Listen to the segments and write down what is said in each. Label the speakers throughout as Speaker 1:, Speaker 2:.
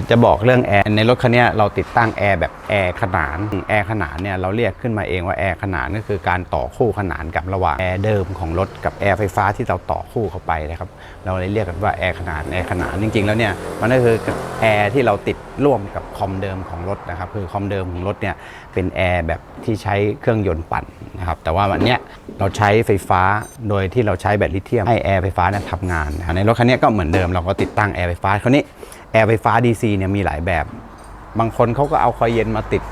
Speaker 1: ดี๋ยวจะบอกเรื่องแอร์ในรถคันนี้เราติดตั้งแอร์แบบแอร์ขนานแอร์ขนานเนี่ยเราเรียกขึ้นมาเองว่าแอร์ขนานก็คือการต่อคู่ขนานกับระหว่างแอร์เดิมของรถกับแอร์ไฟฟ้าที่เราต่อคู่เข้าไปนะครับเราเลยเรียกกันว่าแอร์ขนานแอร์ขนานจริง ๆ แล้วเนี่ยมันก็คือแอร์ที่เราติดร่วมกับคอมเดิมของรถนะครับคือคอมเดิมของรถเนี่ยเป็นแอร์แบบที่ใช้เครื่องยนต์ปั่นนะครับแต่ว่าวันเนี้ยเราใช้ไฟฟ้าโดยที่เราใช้แบตลิเธียมให้แอร์ไฟฟ้าเนี่ยทำงานนะครับในรถคันนี้ก็เหมือนเดิมเราก็ติดตั้งแอร์ไฟฟ้าคราวนี้ แอร์ไฟฟ้า DC เนี่ยมีหลายแบบ บางคนเขาก็เอาคอยเย็นมาติด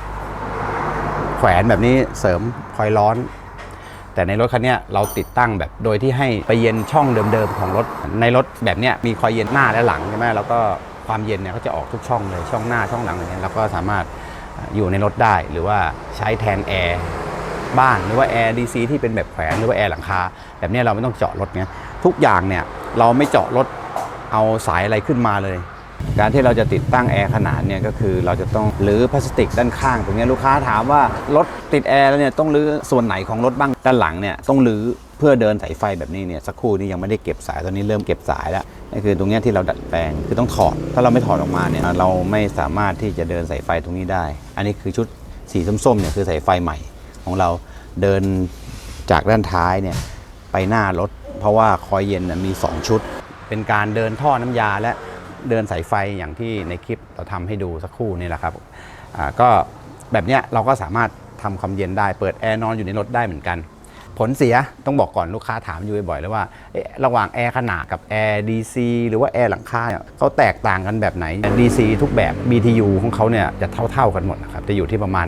Speaker 1: แขวนแบบนี้เสริมคอยร้อน แต่ในรถคันนี้เราติดตั้งแบบโดยที่ให้ไปเย็นช่องเดิมๆของรถ ในรถแบบนี้มีคอยเย็นหน้าและหลังใช่ไหมแล้วก็ความเย็นเนี่ยก็จะออกทุกช่องเลยช่องหน้าช่องหลังอะไรเงี้ยเราก็สามารถอยู่ในรถได้หรือว่าใช้แทนแอร์บ้านหรือว่าแอร์ DC ที่เป็นแบบแขวนหรือว่าแอร์หลังคาแบบนี้เราไม่ต้องเจาะรถเนี้ยทุกอย่างเนี่ยเราไม่เจาะรถเอาสายอะไรขึ้นมาเลย การที่เราจะติดตั้งแอร์ขนาดเนี่ยก็คือเราจะต้องรื้อพลาสติกด้านข้างตรงนี้ลูกค้าถามว่ารถติดแอร์แล้วเนี่ยต้องรื้อส่วนไหนของรถบ้างด้านหลังเนี่ยต้องรื้อเพื่อเดินสายไฟแบบนี้เนี่ยสักครู่นี้ยังไม่ได้เก็บสายตอนนี้เริ่มเก็บสายแล้วนี่คือตรงนี้ที่เราดัดแปลงคือต้องถอด ถ้าเราไม่ถอดออกมาเนี่ยเราไม่สามารถที่จะเดินสายไฟตรงนี้ได้ อันนี้คือชุดสีส้มๆเนี่ยคือสายไฟใหม่ ของเราเดินจากด้านท้ายเนี่ยไปหน้ารถ เพราะว่าคอยเย็นมีสองชุด เป็นการเดินท่อน้ำยาและ เดินสายไฟอย่างที่ในคลิปเราทำให้ดูสักครู่นี่แหละครับก็แบบเนี้ยเราก็สามารถทำความเย็นได้เปิดแอร์นอนอยู่ในรถได้เหมือนกัน ผลเสียต้องบอกก่อนลูกค้าถามอยู่บ่อยๆเลยว่าระหว่างแอร์ขนาดกับแอร์ DC หรือว่าแอร์หลังคาเนี่ยเขาแตกต่างกันแบบไหน DC ทุกแบบ BTU ของเขาเนี่ยจะเท่าๆกันหมดนะครับจะอยู่ที่ประมาณ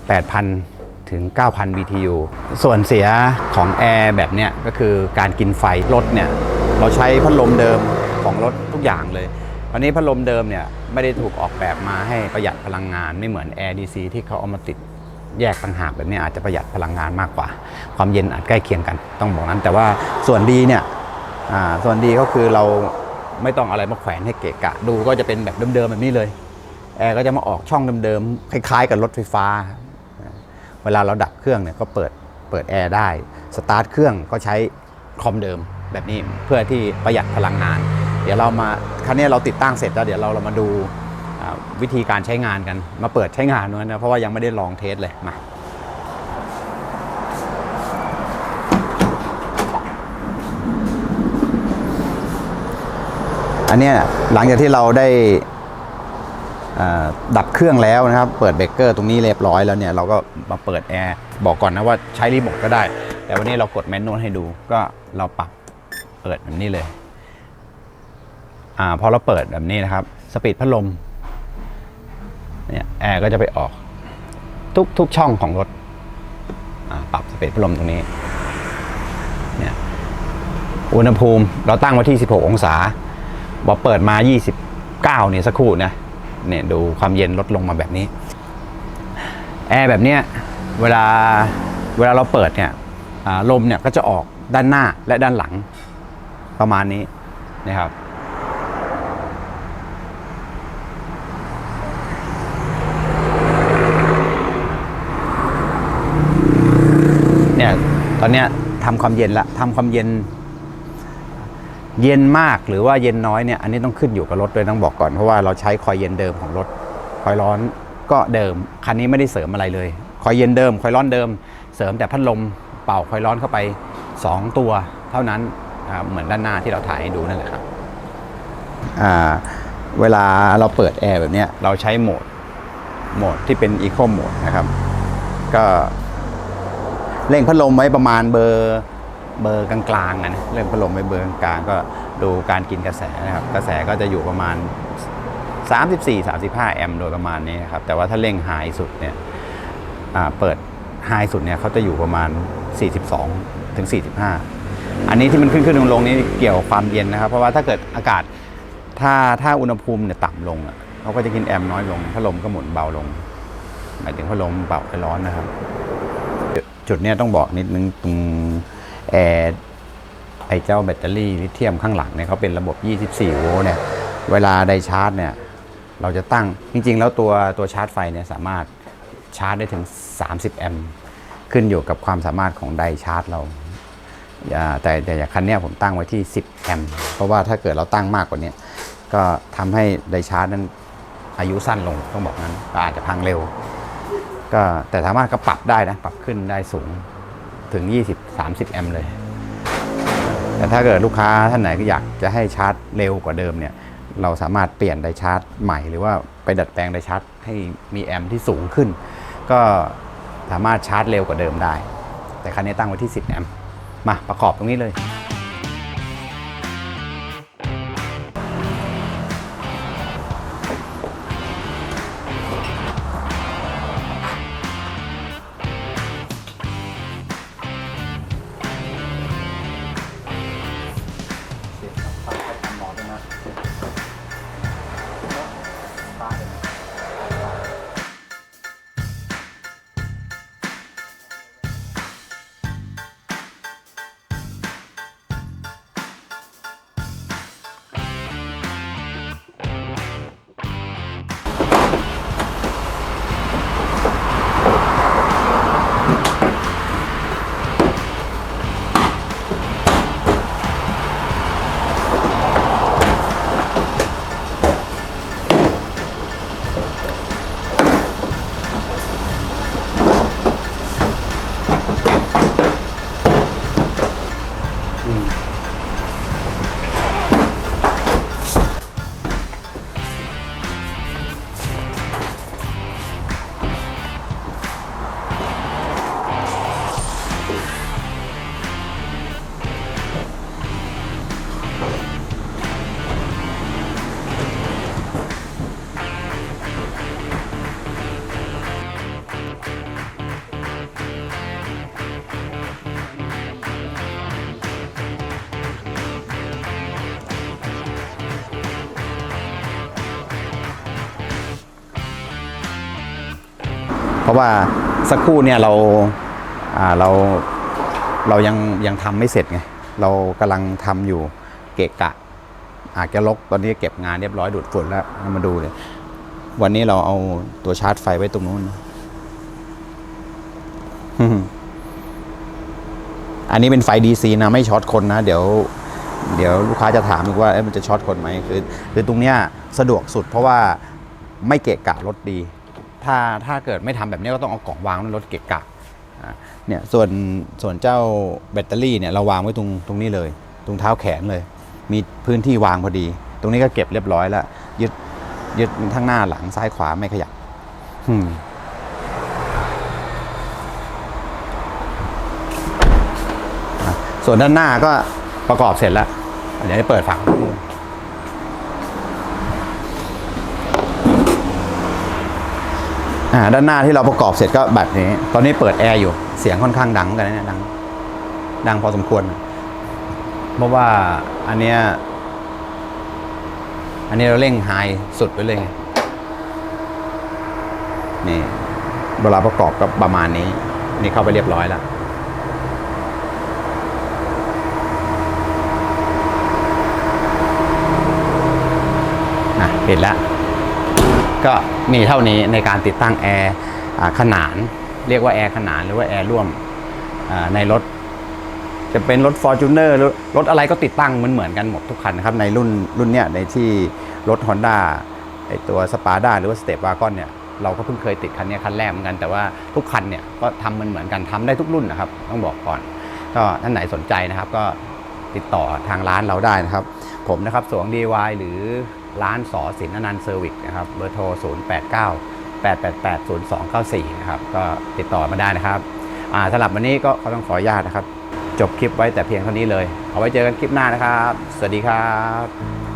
Speaker 1: 8,000ถึง 9,000 BTU ส่วนเสียของแอร์แบบเนี้ยก็คือการกินไฟรถเนี่ย เราใช้พัดลมเดิมของรถทุกอย่างเลย วันนี้พัดลมเดิมเนี่ยไม่ได้ถูกออกแบบมาให้ประหยัดพลังงานไม่เหมือนแอร์ DC ที่เขาเอามาติดแยกต่างหากแบบนี้อาจจะประหยัดพลังงานมากกว่า ความเย็นอาจใกล้เคียงกันต้องบอกนั้น แต่ว่าส่วนดีเนี่ยส่วนดีก็คือเราไม่ต้องอะไรมาแขวนให้เกะกะ ดูก็จะเป็นแบบเดิมๆแบบนี้เลย แอร์ก็จะมาออกช่องเดิมๆคล้ายๆ กับรถไฟฟ้า เวลาเราดับเครื่องเนี่ยก็เปิดเปิดแอร์ได้สตาร์ทเครื่องก็ใช้คอมเดิมแบบนี้เพื่อที่ประหยัดพลังงาน ดี๋ยวเรามาครั้นี้เราติดตั้งเสร็จแล้วเดี๋ยวเราเรามาดูวิธีการใช้งานกัน มาเปิดใช้งานด้วยนะเพราะว่ายังไม่ได้ลองเทสเลยมาอันนี้หลังจากที่เราได้ดับเครื่องแล้วนะครับ เปิดเบรกเกอร์ตรงนี้เรียบร้อยแล้วเนี่ยเราก็มาเปิดแอร์บอกก่อนนะว่าใช้รีโมทก็ได้ แต่วันนี้เรากดแมนนวลให้ดูก็เราปรับเปิดแบบนี้เลย อ่าพอเราเปิดแบบนี้นะครับ สปีดพัดลมเนี่ยแอร์ก็จะไปออกทุกทุกช่องของรถปรับสปีดพัดลมตรงนี้เนี่ยอุณหภูมิเราตั้งไว้ที่ 16 องศาพอเปิดมา 29เนี่ยสักครู่นะเนี่ยดูความเย็นลดลงมาแบบนี้ แอร์แบบเนี้ยเวลาเวลาเราเปิดเนี่ยลมเนี่ยก็จะออกด้านหน้าและด้านหลังประมาณนี้นะครับ เนี่ยต อนเนี้ยทำความเย็นละทำความเย็น เย็นมากหรือว่าเย็นน้อยเนี่ยอันนี้ต้องขึ้นอยู่กับรถด้วยต้องบอกก่อนเพราะว่าเราใช้คอยเย็นเดิมของรถคอยร้อนก็เดิมคันนี้ไม่ได้เสริมอะไรเลย คอยเย็นเดิม คอยร้อนเดิม เสริมแต่พัดลมเป่าคอยร้อนเข้าไป 2 ตัว เท่านั้นเหมือนด้านหน้าที่เราถ่ายให้ดูนั่นแหละครับเวลาเราเปิดแอร์แบบเนี้ยเราใช้โหมดโหมดที่เป็นอีโคโหมดนะครับ ก็ เร่งพัดลมไว้ประมาณเบอร์เบอร์กลางๆนะเร่งพัดลมไปเบอร์กลางก็ดูการกินกระแสนะครับกระแสก็จะอยู่ประมาณ 34-35 แอมป์โดยประมาณนี้ครับแต่ว่าถ้าเร่งไฮสุดเนี่ยเปิดไฮสุดเนี่ยเขาจะอยู่ประมาณ 42ถึง45 อันนี้ที่มันขึ้นขึ้นลงลงนี่เกี่ยวกับความเย็นนะครับ เพราะว่าถ้าเกิดอากาศถ้าถ้าอุณหภูมิเนี่ยต่ำลงเขาก็จะกินแอมน้อยลงพัดลมก็หมุนเบาลง หมายถึงพัดลมเบาไปร้อนนะครับ จุดเนี้ยต้องบอกนิดนึงตรงแอร์ไอเจ้าแบตเตอรี่ลิเธียมข้างหลังเนี่ยเขาเป็นระบบ 24 โวลต์เนี่ยเวลาไดชาร์จเนี่ยเราจะตั้งจริง ๆ แล้วตัวตัวชาร์จไฟเนี่ยสามารถชาร์จได้ถึง 30 แอมป์ขึ้นอยู่กับความสามารถของไดชาร์จเรา แต่แต่อย่างคันนี้ผมตั้งไว้ที่ 10 แอมป์เพราะว่าถ้าเกิดเราตั้งมากกว่านี้ก็ทำให้ไดชาร์จนั้นอายุสั้นลงต้องบอกนั้นก็อาจจะพังเร็ว ก็แต่สามารถก็ปรับได้นะ ปรับขึ้นได้สูงถึง 20-30 แอมป์เลย แต่ถ้าเกิดลูกค้าท่านไหนก็อยากจะให้ชาร์จเร็วกว่าเดิมเนี่ย เราสามารถเปลี่ยนไดชาร์จใหม่ หรือว่าไปดัดแปลงไดชาร์จให้มีแอมป์ที่สูงขึ้น ก็สามารถชาร์จเร็วกว่าเดิมได้ แต่คันนี้ตั้งไว้ที่ 10 แอมป์มาประกอบตรงนี้เลย ราะว่าสักครู่เนี่ยเราอ่าเราเรายังยังทำไม่เสร็จไงเรากำลังทำอยู่เกะกะ อาจจะลกตอนนี้เก็บงานเรียบร้อยดูดฝุ่นแล้วมาดูเลยวันนี้เราเอาตัวชาร์จไฟไว้ตรงนู้นอันนี้เป็นไฟ DC นะ ไม่ช็อตคนนะ เดี๋ยว เดี๋ยวลูกค้าจะถามว่าเอ๊ะมันจะช็อตคนไหมคือ คือตรงเนี้ยสะดวกสุดเพราะว่าไม่เกะกะรถดี ถ้าถ้าเกิดไม่ทำแบบนี้ก็ต้องเอากล่องวางในรถเกะกะเนี่ยส่วนส่วนเจ้าแบตเตอรี่เนี่ยเราวางไว้ตรงตรงนี้เลย ตรงเท้าแขนเลย มีพื้นที่วางพอดี ตรงนี้ก็เก็บเรียบร้อยแล้ว ยึดยึดทั้งหน้าหลังซ้ายขวาไม่ขยับส่วนด้านหน้าก็ประกอบเสร็จแล้วเดี๋ยวจะเปิดฝัง อ่า ด้านหน้าที่เราประกอบเสร็จก็แบบนี้ ตอนนี้เปิดแอร์อยู่ เสียงค่อนข้างดังกันนะเนี่ยดัง ดังพอสมควร เพราะว่าอันเนี้ย อันนี้เราเร่งไฮสุดไปเลย นี่ เวลาประกอบก็ประมาณนี้ นี่เข้าไปเรียบร้อยแล้วนะเห็นแล้ว ก็มีเท่านี้ในการติดตั้งแอร์ขนาน เรียกว่าแอร์ขนานหรือว่าแอร์ร่วมในรถ จะเป็นรถ f o r t u n e r รถรถอะไรก็ติดตั้งเหมือนเหมือนกันหมดทุกคันนะครับ ในรุ่นรุ่นเนี้ยในที่รถ Honda ไอตัวสปาด้าหรือว่าสเตปวากอนเนี่ยเราก็เพิ่งเคยติดคันนี้คันแรกเหมือนกันแต่ว่าทุกคันเนี่ยก็ทำมันเหมือนกันทำได้ทุกรุ่นนะครับ ต้องบอกก่อน ก็ท่านไหนสนใจนะครับ ก็ติดต่อทางร้านเราได้นะครับ ผมนะครับสวง DIY หรือ ร้านสอสินอนันต์เซอร์วิสนะครับเบอร์โทร 0 8 9 8 8 8 0 2 9 4 นะครับก็ติดต่อมาได้นะครับสำหรับวันนี้ก็ขอต้องขออนุญาตนะครับ จบคลิปไว้แต่เพียงเท่านี้เลย เอาไว้เจอกันคลิปหน้านะครับ สวัสดีครับ